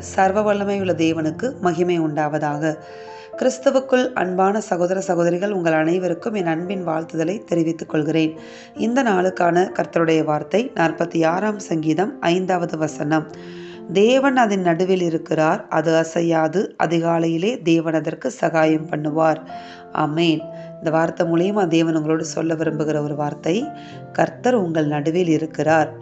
சர்வ வல்லமை உள்ள தேவனுக்கு மகிமை உண்டாவதாக. கிறிஸ்துவுக்குள் அன்பான சகோதர சகோதரிகள் உங்கள் அனைவருக்கும் என் அன்பின் வாழ்த்துதலை தெரிவித்துக் கொள்கிறேன். இந்த நாளுக்கான கர்த்தருடைய வார்த்தை நாற்பத்தி ஆறாம் சங்கீதம் ஐந்தாவது வசனம். தேவன் அதன் நடுவில் இருக்கிறார் அது அசையாது அதிகாலையிலே தேவன் அதற்கு சகாயம் பண்ணுவார். அமேன் இந்த வார்த்தை மூலியமாக தேவன் உங்களோடு சொல்ல விரும்புகிற ஒரு வார்த்தை கர்த்தர் உங்கள் நடுவில் இருக்கிறார்.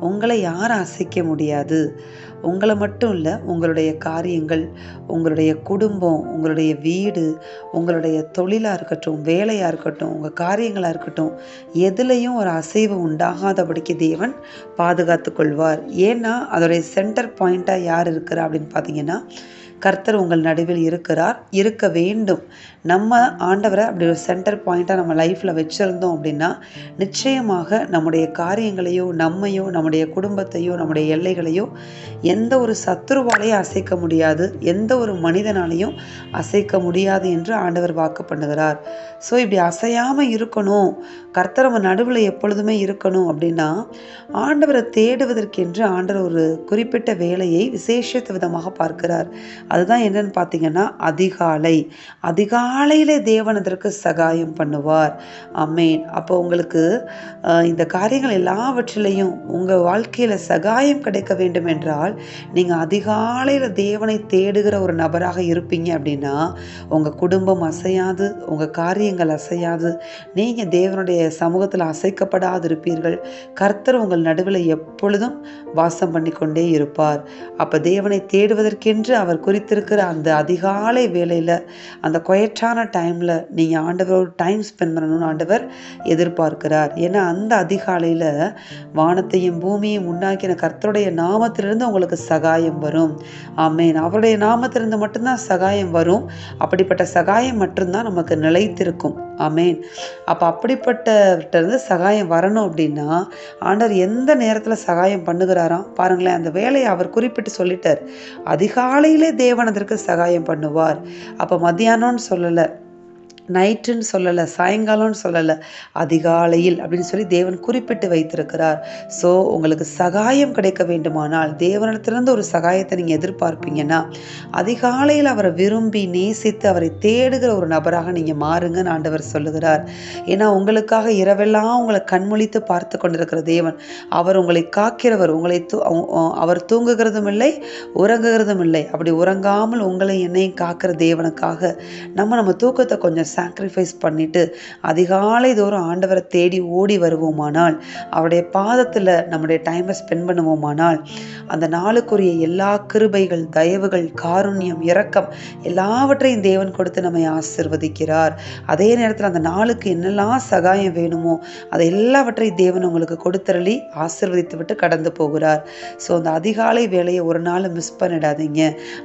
உங்களை யாரும் அசைக்க முடியாது. உங்களை மட்டும் இல்லை உங்களுடைய காரியங்கள் உங்களுடைய குடும்பம் உங்களுடைய வீடு உங்களுடைய தொழிலாக இருக்கட்டும் வேலையாக இருக்கட்டும் உங்கள் காரியங்களாக இருக்கட்டும் எதுலேயும் ஒரு அசைவு உண்டாகாதபடிக்கு தேவன் பாதுகாத்து கொள்வார். ஏன்னா அதோடைய சென்டர் பாயிண்ட்டாக யார் இருக்கிறா அப்படின்னு பார்த்தீங்கன்னா கர்த்தர் உங்கள் நடுவில் இருக்கிறார். இருக்க வேண்டும். நம்ம ஆண்டவரை அப்படி ஒரு சென்டர் பாயிண்ட்டாக நம்ம லைஃப்பில் வச்சுருந்தோம் அப்படின்னா நிச்சயமாக நம்முடைய காரியங்களையோ நம்மையோ நம்முடைய குடும்பத்தையோ நம்முடைய எல்லைகளையோ எந்த ஒரு சத்துருவாலையும் அசைக்க முடியாது. எந்த ஒரு மனிதனாலையும் அசைக்க முடியாது என்று ஆண்டவர் வாக்கு பண்ணுகிறார். ஸோ இப்படி அசையாமல் இருக்கணும் கர்த்தர் நம்ம நடுவில் எப்பொழுதுமே இருக்கணும் அப்படின்னா ஆண்டவரை தேடுவதற்கென்று ஆண்டவர் ஒரு குறிப்பிட்ட வேலையை விசேஷத்து விதமாக பார்க்கிறார். அதுதான் என்னன்னு பார்த்தீங்கன்னா அதிகாலை. காலையில் தேவன் அதற்கு சகாயம் பண்ணுவார். அம்மேன் அப்போ உங்களுக்கு இந்த காரியங்கள் எல்லாவற்றிலையும் உங்கள் வாழ்க்கையில் சகாயம் கிடைக்க வேண்டும் என்றால் நீங்கள் அதிகாலையில் தேவனை தேடுகிற ஒரு நபராக இருப்பீங்க அப்படின்னா உங்கள் குடும்பம் அசையாது உங்கள் காரியங்கள் அசையாது நீங்கள் தேவனுடைய சமூகத்தில் அசைக்கப்படாது இருப்பீர்கள் கர்த்தர் உங்கள் நடுவில் எப்பொழுதும் வாசம் பண்ணி கொண்டே இருப்பார். அப்போ தேவனை தேடுவதற்கென்று அவர் குறித்திருக்கிற அந்த அதிகாலை வேலையில் அந்த கரெக்டான டைமில் நீங்கள் ஆண்டவரோட டைம் ஸ்பெண்ட் பண்ணணும்னு ஆண்டவர் எதிர்பார்க்கிறார். ஏன்னா அந்த அதிகாலையில் வானத்தையும் பூமியையும் உண்டாக்கின கர்த்தருடைய நாமத்திலிருந்து உங்களுக்கு சகாயம் வரும். ஆமேன். அவருடைய நாமத்திலிருந்து மட்டும்தான் சகாயம் வரும். அப்படிப்பட்ட சகாயம் மட்டும்தான் நமக்கு நிலைத்திருக்கும். அமேன் அப்போ அப்படிப்பட்டவர்கிட்டருந்து சகாயம் வரணும் அப்படின்னா ஆண்டவர் எந்த நேரத்தில் சகாயம் பண்ணுகிறாராம்? பாருங்களேன் அந்த வேலையை அவர் குறிப்பிட்டு சொல்லிட்டார். அதிகாலையிலே தேவன் அதற்கு சகாயம் பண்ணுவார். அப்போ மத்தியானம்னு சொல்லலை. நைட்டுன்னு சொல்லலை சாயங்காலம்னு சொல்லலை அதிகாலையில் அப்படின்னு சொல்லி தேவன் குறிப்பிட்டு வைத்திருக்கிறார். ஸோ உங்களுக்கு சகாயம் கிடைக்க வேண்டுமானால் தேவனிடத்திலிருந்து ஒரு சகாயத்தை நீங்கள் எதிர்பார்ப்பீங்கன்னா அதிகாலையில் அவரை விரும்பி நேசித்து அவரை தேடுகிற ஒரு நபராக நீங்கள் மாறுங்கன்னு ஆண்டவர் சொல்லுகிறார். ஏன்னா உங்களுக்காக இரவெல்லாம் உங்களை கண்மொழித்து பார்த்து கொண்டிருக்கிற தேவன். அவர் உங்களை காக்கிறவர் உங்களை தூ அவர் தூங்குகிறதும் இல்லை உறங்குகிறதும் இல்லை. அப்படி உறங்காமல் உங்களை என்னையும் காக்கிற தேவனுக்காக நம்ம நம்ம தூக்கத்தை கொஞ்சம் சாக்ரிஃபைஸ் பண்ணிட்டு அதிகாலை தோறும் ஆண்டவரை தேடி ஓடி வருவோமானால் அவருடைய பாதத்தில் நம்முடைய டைமை ஸ்பெண்ட் பண்ணுவோமானால் அந்த நாளுக்குரிய எல்லா கிருபைகள் தயவுகள் காருண்யம் இரக்கம் எல்லாவற்றையும் தேவன் கொடுத்து நம்மை ஆசிர்வதிக்கிறார். அதே நேரத்தில் அந்த நாளுக்கு என்னெல்லாம் சகாயம் வேணுமோ அதை எல்லாவற்றையும் தேவன் உங்களுக்கு கொடுத்தரளி ஆசிர்வதித்து விட்டு கடந்து போகிறார். ஸோ அந்த அதிகாலை வேலையை ஒரு நாள் மிஸ் பண்ணிடாதீங்க.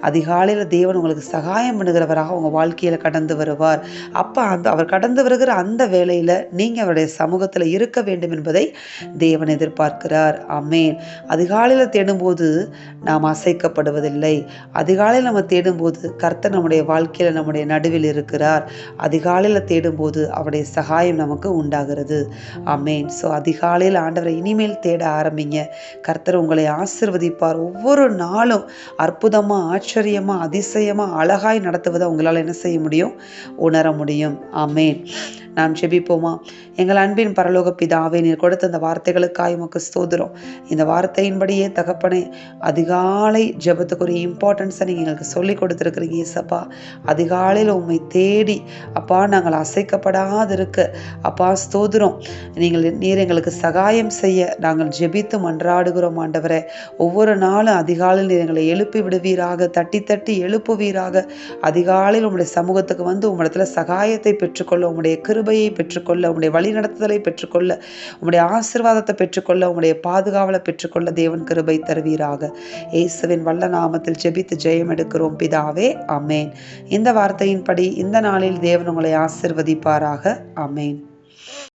அதிகாலையில் தேவன் உங்களுக்கு சகாயம் பண்ணுகிறவராக உங்கள் வாழ்க்கையில் கடந்து வருவார். அப்போ அந்த அவர் கடந்து வருகிற அந்த வேலையில் நீங்கள் அவருடைய சமூகத்தில் இருக்க வேண்டும் என்பதை தேவன் எதிர்பார்க்கிறார். அமேன் அதிகாலையில் தேடும்போது நாம் அசைக்கப்படுவதில்லை. அதிகாலையில் நம்ம தேடும்போது கர்த்தர் நம்முடைய வாழ்க்கையில் நம்முடைய நடுவில் இருக்கிறார். அதிகாலையில் தேடும்போது அவருடைய சகாயம் நமக்கு உண்டாகிறது. அமேன் ஸோ அதிகாலையில் ஆண்டவரை இனிமேல் தேட ஆரம்பிங்க. கர்த்தர் உங்களை ஆசிர்வதிப்பார். ஒவ்வொரு நாளும் அற்புதமாக ஆச்சரியமாக அதிசயமாக அழகாய் நடத்துவதை உங்களால் என்ன செய்ய முடியும்? உணர முடியும் முடியும். ஆமேன். நாம் செபிப்போமா எங்கள் அன்பின் பரலோக பிதாவே நீர் கொடுத்த அந்த வார்த்தைகளுக்காய் உமக்கு ஸ்தோதிரம் இந்த வார்த்தையின்படியே தகப்பனே அதிகாலை ஜபத்துக்குரிய இம்பார்ட்டன்ஸை நீங்கள் எங்களுக்கு சொல்லி கொடுத்துருக்குறீங்க ஈசப்பா அதிகாலையில் உண்மை தேடி அப்பா நாங்கள் அசைக்கப்படாது இருக்க அப்பா ஸ்தோதிரம் நீங்கள் நீர் எங்களுக்கு சகாயம் செய்ய நாங்கள் ஜெபித்து மன்றாடுகிறோம் ஆண்டவரே. ஒவ்வொரு நாளும் அதிகாலையில் நீர் எங்களை எழுப்பி விடுவீராக தட்டி தட்டி எழுப்புவீராக. அதிகாலையில் உங்களுடைய சமூகத்துக்கு வந்து உங்களிடத்துல சகாயத்தை பெற்றுக்கொள்ள உங்களுடைய கிருபையை பெற்றுக்கொள்ள உங்களுடைய வழி நடத்துதலை பெற்றுக்கொள்ள உங்களுடைய ஆசிர்வாதத்தை பெற்றுக்கொள்ள உங்களுடைய பாதுகாவலை பெற்றுக்கொள்ள தேவன் கிருபை தருவீராக. இயேசுவின் வல்ல நாமத்தில் ஜெபித்து ஜெயம் எடுக்கிறோம். பிதாவே அமேன் இந்த வார்த்தையின்படி இந்த நாளில் தேவன் உங்களை ஆசிர்வதிப்பாராக. அமேன்